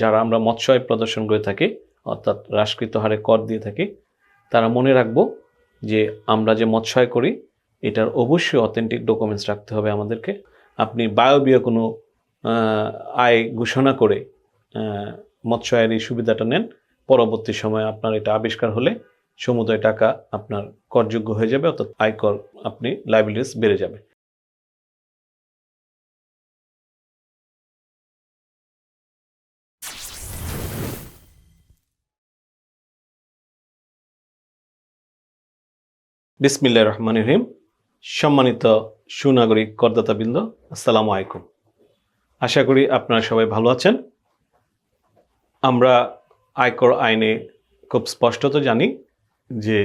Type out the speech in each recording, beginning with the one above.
যারা আমরা মৎস্যায় প্রদর্শন করে থাকি, অর্থাৎ হ্রাসকৃত হারে কর দিয়ে থাকি, তারা মনে রাখব যে আমরা যে মৎস্যায় করি, এটার অবশ্যই অথেন্টিক ডকুমেন্টস রাখতে হবে আমাদেরকে। আপনি বায়বীয় কোনো আয় ঘোষণা করে মৎস্য আয়ের এই সুবিধাটা নেন, পরবর্তী সময়ে আপনার এটা আবিষ্কার হলে সমুদয় টাকা আপনার করযোগ্য হয়ে যাবে, অর্থাৎ আয়কর আপনি লাইবিলিটিস বেড়ে যাবে। বিসমিল্লাহ রহমান রহিম। সম্মানিত সুনাগরিক করদাতাবৃন্দ, আসসালামু আলাইকুম। আশা করি আপনারা সবাই ভালো আছেন। আমরা আয়কর আইনে খুব স্পষ্টত জানি যে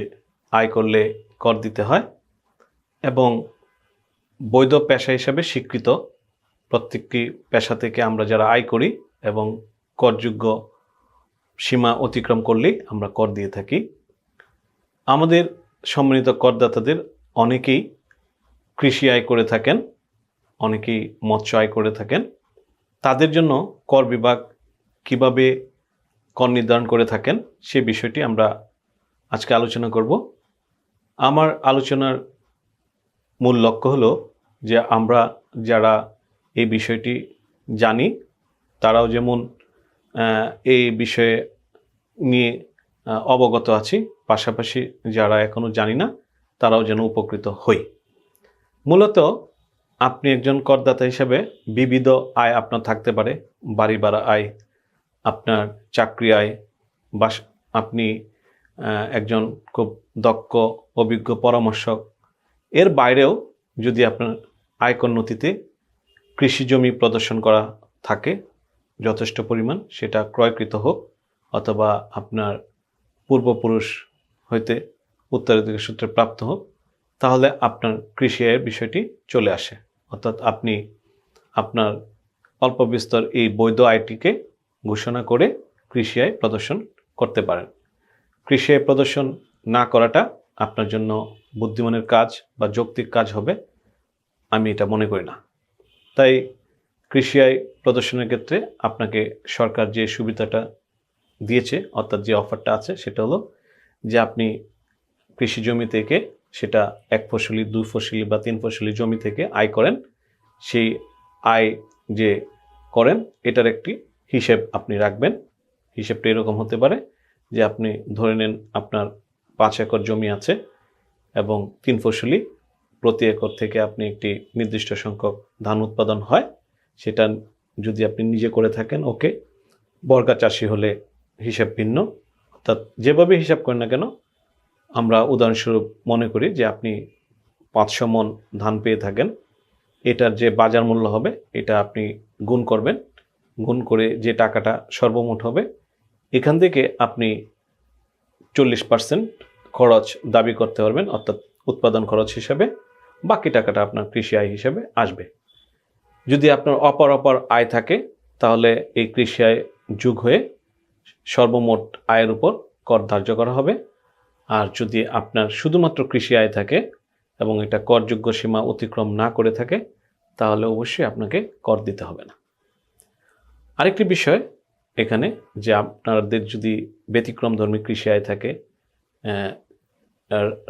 আয় করলে কর দিতে হয় এবং বৈধ পেশা হিসাবে স্বীকৃত প্রত্যেকটি পেশা থেকে আমরা যারা আয় করি এবং করযোগ্য সীমা অতিক্রম করলেই আমরা কর দিয়ে থাকি। আমাদের সম্মানিত করদাতাদের অনেকেই কৃষি আয় করে থাকেন, অনেকেই মৎস্য আয় করে থাকেন। তাদের জন্য কর বিভাগ কীভাবে কর নির্ধারণ করে থাকেন সে বিষয়টি আমরা আজকে আলোচনা করব। আমার আলোচনার মূল লক্ষ্য হলো যে আমরা যারা এই বিষয়টি জানি, তারাও যেমন এই বিষয়ে নিয়ে অবগত আছি। পাশাপাশি যারা এখনও জানি না, তারাও যেন উপকৃত হই। মূলত আপনি একজন করদাতা হিসেবে বিবিধ আয় আপনার থাকতে পারে বাড়ি ভাড়া আয়, আপনার চাকরি আয়, বা আপনি একজন খুব দক্ষ, অভিজ্ঞ পরামর্শক। এর বাইরেও যদি আপনার আয়কর নথিতে কৃষি জমি প্রদর্শন করা থাকে, যথেষ্ট পরিমাণ, সেটা ক্রয়কৃত হোক, অথবা আপনার পূর্বপুরুষ হইতে উত্তরাধিকার সূত্রে প্রাপ্ত হোক, তাহলে আপনার কৃষি আয়ের বিষয়টি চলে আসে। অর্থাৎ আপনি আপনার অল্প বিস্তর এই বৈধ আয়টিকে ঘোষণা করে কৃষি আয় প্রদর্শন করতে পারেন। কৃষি আয় প্রদর্শন না করাটা আপনার জন্য বুদ্ধিমানের কাজ বা যৌক্তিক কাজ হবে, আমি এটা মনে করি না। তাই কৃষি আয় প্রদর্শনের ক্ষেত্রে আপনাকে সরকার যে সুবিধাটা দিয়েছে, অর্থাৎ যে অফারটা আছে, সেটা হলো যে আপনি কৃষি জমি থেকে সেটা এক ফসলি দুই ফসলি বা তিন ফসলি জমি থেকে আয় করেন, সেই আয় যে করেন, এটার একটি হিসেব আপনি রাখবেন। হিসেবটা এরকম হতে পারে যে আপনি ধরে নেন আপনার পাঁচ একর জমি আছে এবং তিন ফসলি প্রতি একর থেকে আপনি একটি নির্দিষ্ট সংখ্যক ধান উৎপাদন হয়। সেটা যদি আপনি নিজে করে থাকেন, ওকে। বর্গা চাষি হলে হিসেব ভিন্ন। অর্থাৎ যেভাবে হিসাব করেন না কেন, আমরা উদাহরণস্বরূপ মনে করি যে আপনি পাঁচশো মন ধান পেয়ে থাকেন, এটার যে বাজার মূল্য হবে, এটা আপনি গুণ করবেন। গুণ করে যে টাকাটা সর্বমোট হবে, এখান থেকে আপনি চল্লিশ পার্সেন্ট খরচ দাবি করতে পারবেন, অর্থাৎ উৎপাদন খরচ হিসাবে। বাকি টাকাটা আপনার কৃষি আয় হিসাবে আসবে। যদি আপনার অপর অপর আয় থাকে, তাহলে এই কৃষি আয় যুগ হয়ে সর্বমোট আয়ের উপর কর ধার্য করা হবে। আর যদি আপনার শুধুমাত্র কৃষি আয় থাকে এবং এটা করযোগ্য সীমা অতিক্রম না করে থাকে, তাহলে অবশ্যই আপনাকে কর দিতে হবে না। আরেকটি বিষয় এখানে যে আপনাদের যদি ব্যতিক্রমধর্মী কৃষি আয় থাকে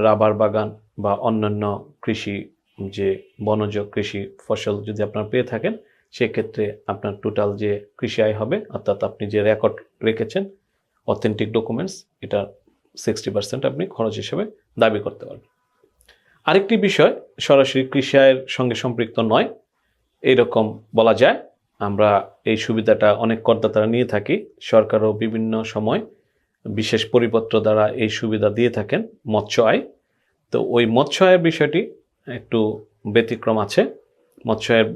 রাবার বাগান বা অন্যান্য কৃষি, যে বনজ কৃষি ফসল যদি আপনার পেয়ে থাকেন সেক্ষেত্রে আপনার টোটাল যে কৃষি আয় হবে, অর্থাৎ আপনি যে রেকর্ড রেখেছেন অথেন্টিক ডকুমেন্টস এটা সিক্সটি পার্সেন্ট আপনি খরচ হিসেবে দাবি করতে পারবেন। আরেকটি বিষয়, সরাসরি কৃষি আয়ের সঙ্গে সম্পৃক্ত নয়, এইরকম বলা যায়। আমরা এই সুবিধাটা অনেক করদাতারা নিয়ে থাকি, সরকারও বিভিন্ন সময় বিশেষ পরিপত্র দ্বারা এই সুবিধা দিয়ে থাকেন মৎস্য আয়। তো ওই মৎস্য আয়ের বিষয়টি একটু ব্যতিক্রম আছে। মৎস্য আয়ের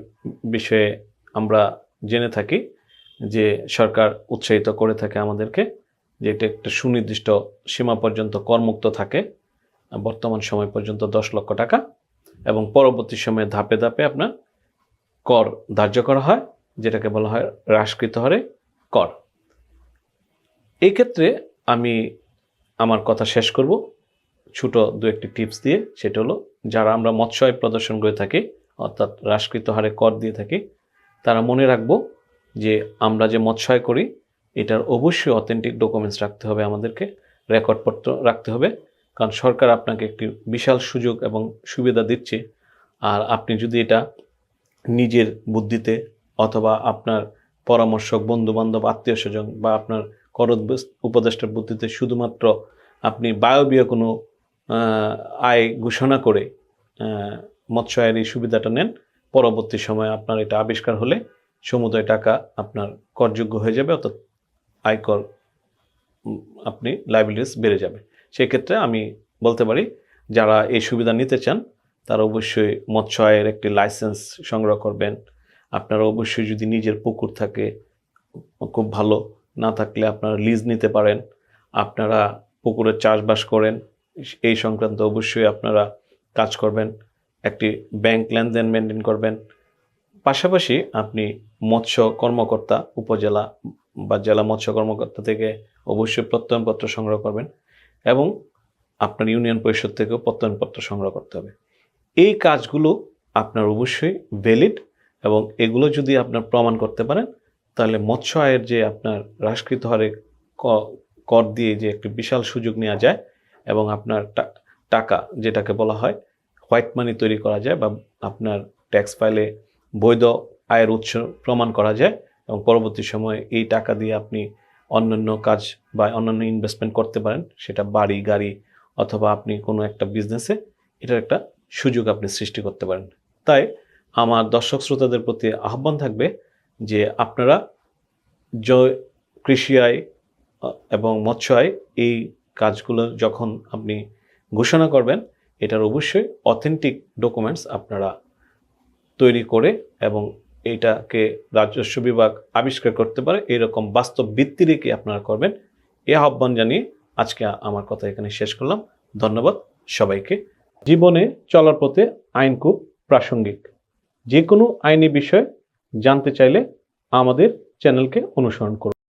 বিষয়ে আমরা জেনে থাকি যে সরকার উৎসাহিত করে থাকে আমাদেরকে যে এটা একটা সুনির্দিষ্ট সীমা পর্যন্ত করমুক্ত থাকে, বর্তমান সময় পর্যন্ত দশ লক্ষ টাকা এবং পরবর্তী সময়ে ধাপে ধাপে আপনার কর ধার্য করা হয়, যেটাকে বলা হয় হ্রাসকৃত হারে কর। এই ক্ষেত্রে আমি আমার কথা শেষ করব। ছোট দু একটি টিপস দিয়ে, সেটা হলো, যারা আমরা মৎস্যায় প্রদর্শন করে থাকি অর্থাৎ হ্রাসকৃত হারে কর দিয়ে থাকি, তারা মনে রাখব যে আমরা যে মৎস্যায় করি, এটার অবশ্যই অথেন্টিক ডকুমেন্টস রাখতে হবে আমাদেরকে, রেকর্ডপত্র রাখতে হবে, কারণ সরকার আপনাকে একটি বিশাল সুযোগ এবং সুবিধা দিচ্ছে। আর আপনি যদি এটা নিজের বুদ্ধিতে অথবা আপনার পরামর্শক বন্ধু বান্ধব আত্মীয় স্বজন বা আপনার কর উপদেষ্টার বুদ্ধিতে শুধুমাত্র আপনি বায়বীয় কোনো আয় ঘোষণা করে আহ, মৎস্য আয়ের এই সুবিধাটা নেন। পরবর্তী সময়ে আপনার এটা আবিষ্কার হলে সমুদয় টাকা আপনার করযোগ্য হয়ে যাবে অর্থাৎ আয়কর আপনি লাইবিলিটিস বেড়ে যাবে। সেক্ষেত্রে আমি বলতে পারি যারা এই সুবিধা নিতে চান তারা অবশ্যই মৎস্য আয়ের একটি লাইসেন্স সংগ্রহ করবেন। আপনারা অবশ্যই যদি নিজের পুকুর থাকে খুব ভালো না থাকলে আপনারা লিজ নিতে পারেন। আপনারা পুকুরে চাষবাস করেন এই সংক্রান্ত অবশ্যই আপনারা কাজ করবেন। একটি ব্যাংক লেনদেন মেনটেন করবেন। পাশাপাশি আপনি মৎস্য কর্মকর্তা, উপজেলা বা জেলা মৎস্য কর্মকর্তা থেকে অবশ্যই প্রত্যয়নপত্র সংগ্রহ করবেন এবং আপনার ইউনিয়ন পরিষদ থেকেও প্রত্যয়নপত্র সংগ্রহ করতে হবে। এই কাজগুলো আপনার অবশ্যই ভ্যালিড এবং এগুলো যদি আপনার প্রমাণ করতে পারেন, তাহলে মৎস্য আয়ের যে আপনার হ্রাসকৃত হারে কর দিয়ে যে একটি বিশাল সুযোগ নেওয়া যায় এবং আপনার টাকা যেটাকে বলা হয় হোয়াইট মানি তৈরি করা যায় বা আপনার ট্যাক্স ফাইলে বৈধ আয়ের উৎস প্রমাণ করা যায় এবং পরবর্তী সময়ে এই টাকা দিয়ে আপনি অন্যান্য কাজ বা অন্যান্য ইনভেস্টমেন্ট করতে পারেন। সেটা বাড়ি, গাড়ি অথবা আপনি কোনো একটা বিজনেসে এটার একটা সুযোগ আপনি সৃষ্টি করতে পারেন। তাই আমার দর্শক শ্রোতাদের প্রতি আহ্বান থাকবে যে আপনারা জয়, কৃষি আয় এবং মৎস্য আয় এই কাজগুলো যখন আপনি ঘোষণা করবেন এটার অবশ্যই অথেন্টিক ডকুমেন্টস আপনারা তৈরি করে এবং এটাকে রাজস্ব বিভাগ আবিষ্কার করতে পারে, এরকম বাস্তব ভিত্তি রেখে আপনারা করবেন। এ আহ্বান জানিয়ে আজকে আমার কথা এখানে শেষ করলাম। ধন্যবাদ সবাইকে। জীবনে চলার পথে আইন খুব প্রাসঙ্গিক। যে কোনো আইনি বিষয় জানতে চাইলে আমাদের চ্যানেলকে অনুসরণ করুন।